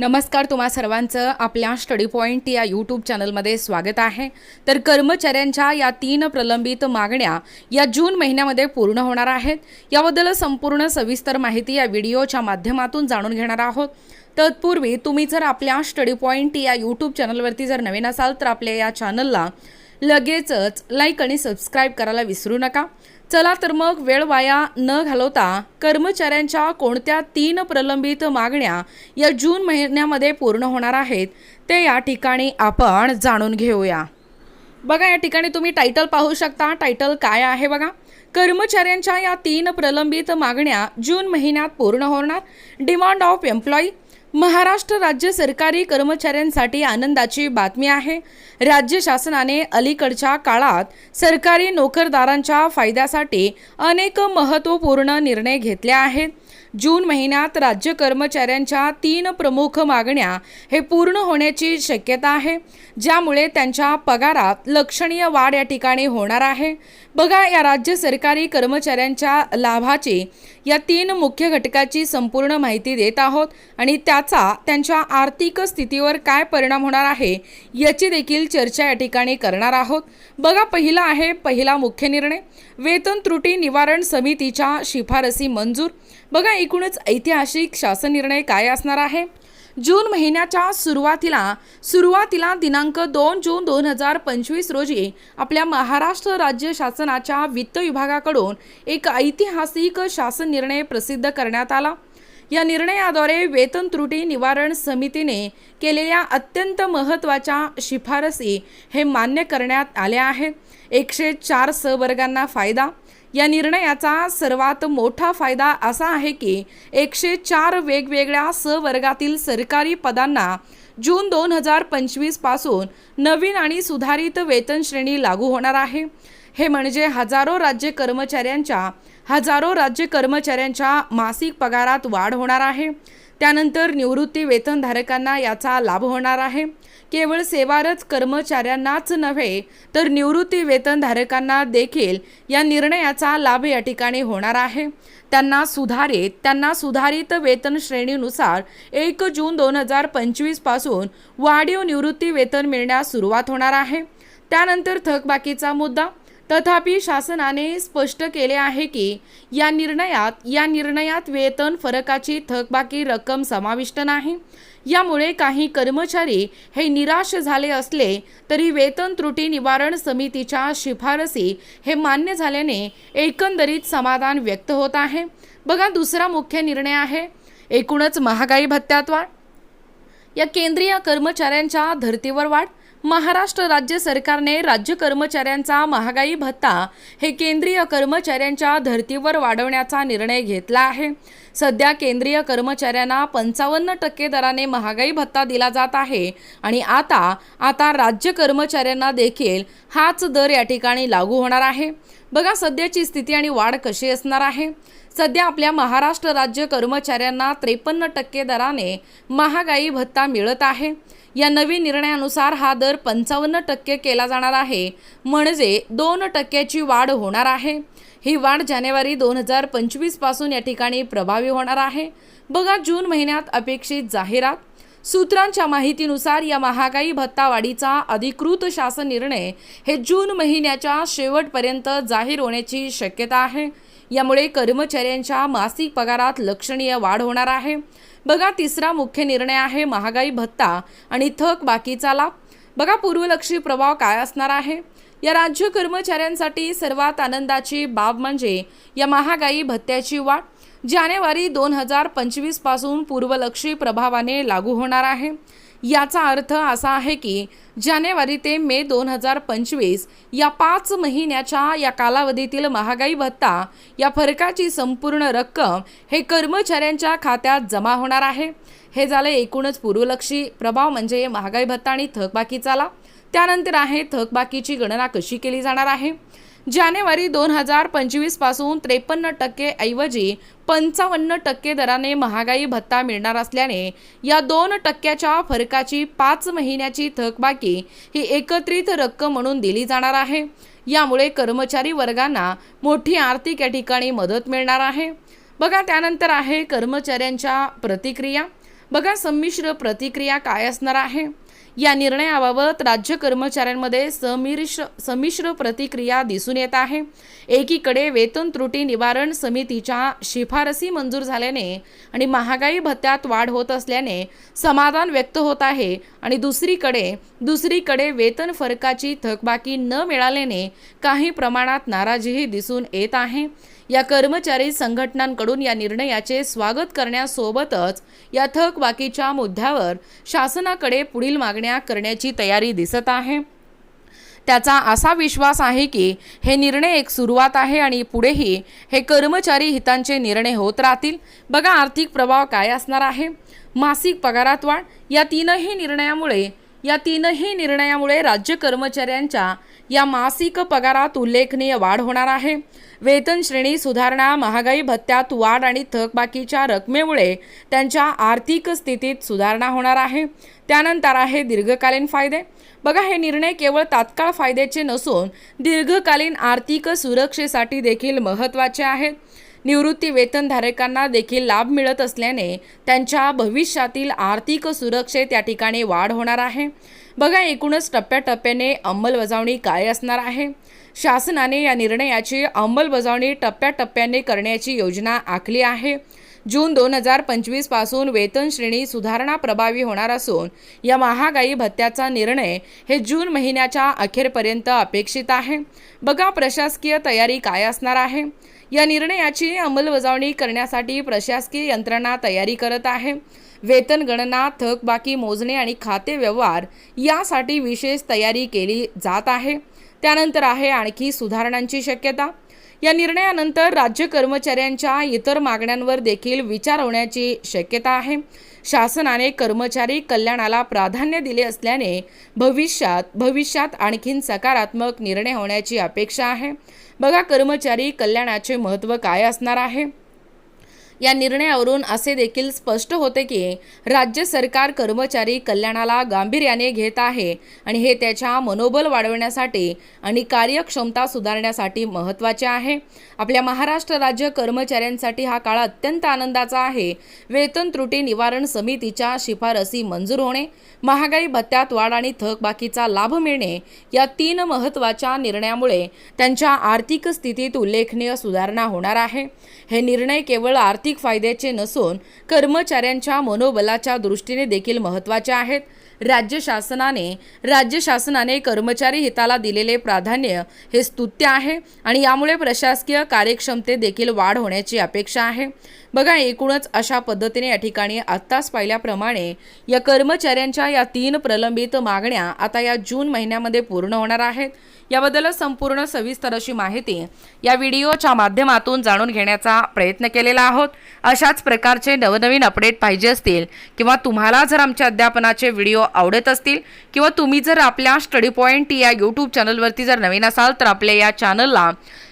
नमस्कार तुम्हा सर्वांचं. आपल्या स्टडी पॉईंट या यूट्यूब चॅनलमध्ये स्वागत आहे. तर कर्मचाऱ्यांच्या या तीन प्रलंबित मागण्या या जून महिन्यामध्ये पूर्ण होणार आहेत. याबद्दल संपूर्ण सविस्तर माहिती या व्हिडिओच्या माध्यमातून जाणून घेणार आहोत. तत्पूर्वी तुम्ही जर आपल्या स्टडी पॉईंट या यूट्यूब चॅनलवरती जर नवीन असाल तर आपल्या या चॅनलला लगेचच लाईक आणि सबस्क्राईब करायला विसरू नका. चला तर मग वेळ वाया न घालवता कर्मचाऱ्यांच्या कोणत्या तीन प्रलंबित मागण्या या जून महिन्यामध्ये पूर्ण होणार आहेत ते या ठिकाणी आपण जाणून घेऊया. बघा या ठिकाणी तुम्ही टायटल पाहू शकता. टायटल काय आहे बघा? कर्मचाऱ्यांच्या या तीन प्रलंबित मागण्या जून महिन्यात पूर्ण होणार. डिमांड ऑफ एम्प्लॉई महाराष्ट्र राज्य सरकारी कर्मचाऱ्यांसाठी आनंदाची बातमी आहे. राज्य शासनाने अलीकडच्या काळात सरकारी नोकरदारांच्या फायद्यासाठी अनेक महत्त्वपूर्ण निर्णय घेतले आहेत. जून महिन्यात राज्य कर्मचाऱ्यांच्या तीन प्रमुख मागण्या हे पूर्ण होण्याची शक्यता आहे. ज्यामुळे त्यांच्या पगारात लक्षणीय वाढ या ठिकाणी होणार आहे. बघा या राज्य सरकारी कर्मचाऱ्यांच्या लाभाची या तीन मुख्य घटकाची संपूर्ण माहिती देत आहोत आणि त्याचा त्यांच्या आर्थिक स्थितीवर काय परिणाम होणार आहे याची देखील चर्चा या ठिकाणी करणार आहोत. बघा पहिला आहे पहिला मुख्य निर्णय. वेतन त्रुटी निवारण समितीच्या शिफारसी मंजूर. बघा एकूणच ऐतिहासिक शासन निर्णय काय असणार आहे? जून महिन्याच्या सुरुवातीला सुरुवातीला दिनांक दोन जून दोन हजार पंचवीस रोजी आपल्या महाराष्ट्र राज्य शासनाच्या वित्त विभागाकडून एक ऐतिहासिक शासन निर्णय प्रसिद्ध करण्यात आला. या निर्णयाद्वारे वेतन त्रुटी निवारण समितीने केलेल्या अत्यंत महत्त्वाच्या शिफारसी हे मान्य करण्यात आल्या आहेत. एकशे चार सहवर्गांना फायदा. या निर्णयाचा सर्वात मोठा फायदा असा आहे की एकशे चार वेगवेगळ्या सहवर्गातील सरकारी पदांना जून दोन हजार पंचवीसपासून नवीन आणि सुधारित वेतन श्रेणी लागू होणार आहे. हे म्हणजे हजारो राज्य कर्मचाऱ्यांच्या हजारो राज्य कर्मचाऱ्यांच्या मासिक पगारात वाढ होणार आहे. त्यानंतर निवृत्ती वेतनधारकांना याचा लाभ होणार आहे. केवळ सेवारत कर्मचाऱ्यांनाच नव्हे तर निवृत्ती वेतनधारकांना देखील या निर्णयाचा लाभ या ठिकाणी होणार आहे. त्यांना सुधारित त्यांना सुधारित वेतन श्रेणीनुसार एक जून दोन हजार पंचवीसपासून वाढीव निवृत्ती वेतन मिळण्यास सुरुवात होणार आहे. त्यानंतर थकबाकीचा मुद्दा तथापि शासनाने स्पष्ट केले आहे की या निर्णयात या निर्णयात वेतन फरकाची थकबाकी रक्कम समाविष्ट नाही. यामुळे काही कर्मचारी हे निराश झाले असले तरी वेतन त्रुटी निवारण समितीच्या शिफारसी हे मान्य झाल्याने एकंदरीत समाधान व्यक्त होत आहे. बघा दुसरा मुख्य निर्णय आहे. एकूणच महागाई भत्त्यात वाढ. या केंद्रीय कर्मचाऱ्यांच्या धर्तीवर वाढ. महाराष्ट्र राज्य सरकारने राज्य कर्मचाऱ्यांचा महागाई भत्ता हे केंद्रीय कर्मचाऱ्यांच्या धर्तीवर वाढवण्याचा निर्णय घेतला आहे. सध्या केंद्रीय कर्मचाऱ्यांना पंचावन्न टक्के दराने महागाई भत्ता दिला जात आहे आणि आता आता राज्य कर्मचाऱ्यांना देखील हाच दर या ठिकाणी लागू होणार आहे. बघा सध्याची स्थिती आणि वाढ कशी असणार आहे. सध्या आपल्या महाराष्ट्र राज्य कर्मचाऱ्यांना त्रेपन्न टक्के दराने महागाई भत्ता मिळत आहे. या नवीन निर्णयानुसार हा दर पंचावन्न टक्के केला जाणार आहे. म्हणजे दोन टक्क्याची वाढ होणार आहे. ही वाढ जानेवारी दोन हजार पंचवीसपासून या ठिकाणी प्रभावी होणार आहे. बघा जून महिन्यात अपेक्षित जाहिरात. सूत्रांच्या माहितीनुसार या महागाई भत्तावाढीचा अधिकृत शासन निर्णय हे जून महिन्याच्या शेवटपर्यंत जाहीर होण्याची शक्यता आहे. यामुळे कर्मचाऱ्यांच्या मासिक पगारात लक्षणीय वाढ होणार आहे. बघा तिसरा मुख्य निर्णय आहे महागाई भत्ता आणि थक बाकीचा लाभ. बघा पूर्वलक्षी प्रभाव काय असणार आहे? या राज्य कर्मचाऱ्यांसाठी सर्वात आनंदाची बाब म्हणजे या महागाई भत्त्याची वाढ. जानेवारी दोन हजार पंचवीसपासून पूर्वलक्षी प्रभावाने लागू होणार आहे. याचा अर्थ असा आहे की जानेवारी ते मे दोन हजार पंचवीस या पाच महिन्याच्या या कालावधीतील महागाई भत्ता या फरकाची संपूर्ण रक्कम हे कर्मचाऱ्यांच्या खात्यात जमा होणार आहे. हे झालं एकूणच पूर्वलक्षी प्रभाव म्हणजे महागाई भत्ता आणि थकबाकीचा लाभ त्यानंतर आहे थकबाकीची गणना कशी केली जाणार आहे? जानेवारी दोन हजार पंचवीसपासून त्रेपन्न टक्के ऐवजी पंचावन्न टक्के दराने महागाई भत्ता मिळणार असल्याने या दोन टक्क्याच्या फरकाची पाच महिन्याची थकबाकी ही एकत्रित रक्कम म्हणून दिली जाणार आहे. यामुळे कर्मचारी वर्गांना मोठी आर्थिक या ठिकाणी मदत मिळणार आहे. बघा त्यानंतर आहे कर्मचाऱ्यांच्या प्रतिक्रिया. बघा संमिश्र प्रतिक्रिया काय असणार आहे? या निर्णयाबाबत राज्य कर्मचाऱ्यांमध्ये समिश्र समिश्र प्रतिक्रिया दिसून येत आहे. एकीकडे वेतन त्रुटी निवारण समितीच्या शिफारसी मंजूर झाल्याने आणि महागाई भत्त्यात वाढ होत असल्याने समाधान व्यक्त होत आहे आणि दुसरीकडे दुसरीकडे वेतन फरकाची थकबाकी न मिळाल्याने काही प्रमाणात नाराजीही दिसून येत आहे. या कर्मचारी संघटनांकडून या निर्णयाचे स्वागत करण्यासोबतच या थकबाकीच्या मुद्द्यावर शासनाकडे पुढील मागण्या करण्याची तयारी दिसत आहे. त्याचा असा विश्वास आहे की हे निर्णय एक सुरुवात आहे आणि पुढेही हे कर्मचारी हितांचे निर्णय होत राहतील. बघा आर्थिक प्रभाव काय असणार आहे. मासिक पगारात वाढ या तीनही निर्णयामुळे या तीनही निर्णयामुळे राज्य कर्मचाऱ्यांच्या या मासिक पगारात उल्लेखनीय वाढ होणार आहे. वेतन श्रेणी सुधारणा महागाई भत्त्यात वाढ आणि थकबाकीच्या रकमेमुळे त्यांच्या आर्थिक स्थितीत सुधारणा होणार आहे. त्यानंतर आहे दीर्घकालीन फायदे. बघा हे निर्णय केवळ तात्काळ फायद्याचे नसून दीर्घकालीन आर्थिक सुरक्षेसाठी देखील महत्त्वाचे आहेत निवृत्ती वेतनधारकांना देखील लाभ मिळत असल्याने त्यांच्या भविष्यातील आर्थिक सुरक्षेत या ठिकाणी वाढ होणार आहे. बघा एकूणच टप्प्याटप्प्याने अंमलबजावणी काय असणार आहे? शासनाने या निर्णयाची अंमलबजावणी टप्प्याटप्प्याने करण्याची योजना आखली आहे. जून दोन हजार पंचवीसपासून वेतन श्रेणी सुधारणा प्रभावी होणार असून या महागाई भत्त्याचा निर्णय हे जून महिन्याच्या अखेरपर्यंत अपेक्षित आहे. बघा प्रशासकीय तयारी काय असणार आहे? या निर्णयाची अंमलबजावणी करण्यासाठी प्रशासकीय यंत्रणा तयारी करत आहे. वेतन गणना थकबाकी मोजणे आणि खाते व्यवहार यासाठी विशेष तयारी केली जात आहे. त्यानंतर आहे आणखी सुधारणांची शक्यता. या निर्णयानंतर राज्य कर्मचाऱ्यांच्या इतर मागण्यांवर देखील विचार होण्याची शक्यता आहे. शासनाने कर्मचारी कल्याणाला प्राधान्य दिले असल्याने भविष्यात भविष्यात आणखीन सकारात्मक निर्णय होण्याची अपेक्षा आहे. बघा कर्मचारी कल्याणाचे महत्त्व काय असणार आहे? या निर्णयावरून असे देखील स्पष्ट होते की राज्य सरकार कर्मचारी कल्याणाला गांभीर्याने घेत आहे आणि हे त्याच्या मनोबल वाढवण्यासाठी आणि कार्यक्षमता सुधारण्यासाठी महत्त्वाचे आहे. आपल्या महाराष्ट्र राज्य कर्मचाऱ्यांसाठी हा काळ अत्यंत आनंदाचा आहे. वेतन त्रुटी निवारण समितीच्या शिफारसी मंजूर होणे महागाई भत्त्यात वाढ आणि थकबाकीचा लाभ मिळणे या तीन महत्त्वाच्या निर्णयामुळे त्यांच्या आर्थिक स्थितीत उल्लेखनीय सुधारणा होणार आहे. हे निर्णय केवळ आर्थिक आर्थिक फायद्याचे नसून कर्मचाऱ्यांच्या मनोबलाच्या दृष्टीने देखील महत्त्वाचे आहेत. राज्य शासनाने राज्य शासनाने कर्मचारी हिताला दिलेले प्राधान्य हे स्तुत्य आहे आणि यामुळे प्रशासकीय कार्यक्षमतेत देखील वाढ होण्याची अपेक्षा आहे. बघा एकूणच अशा पद्धतीने या ठिकाणी आत्ताच पाहिल्याप्रमाणे या कर्मचाऱ्यांच्या या तीन प्रलंबित मागण्या आता या जून महिन्यामध्ये पूर्ण होणार आहेत. याबद्दल संपूर्ण सविस्तर अशी माहिती या व्हिडिओच्या माध्यमातून जाणून घेण्याचा प्रयत्न केलेला आहोत. अशाच प्रकारचे नवनवीन अपडेट पाहिजे असतील किंवा तुम्हाला जर आमच्या अध्यापनाचे व्हिडिओ आवडत असतील किंवा तुम्ही जर आपल्या स्टडी पॉईंट या यूट्यूब चॅनलवरती जर नवीन असाल तर आपल्या या चॅनलला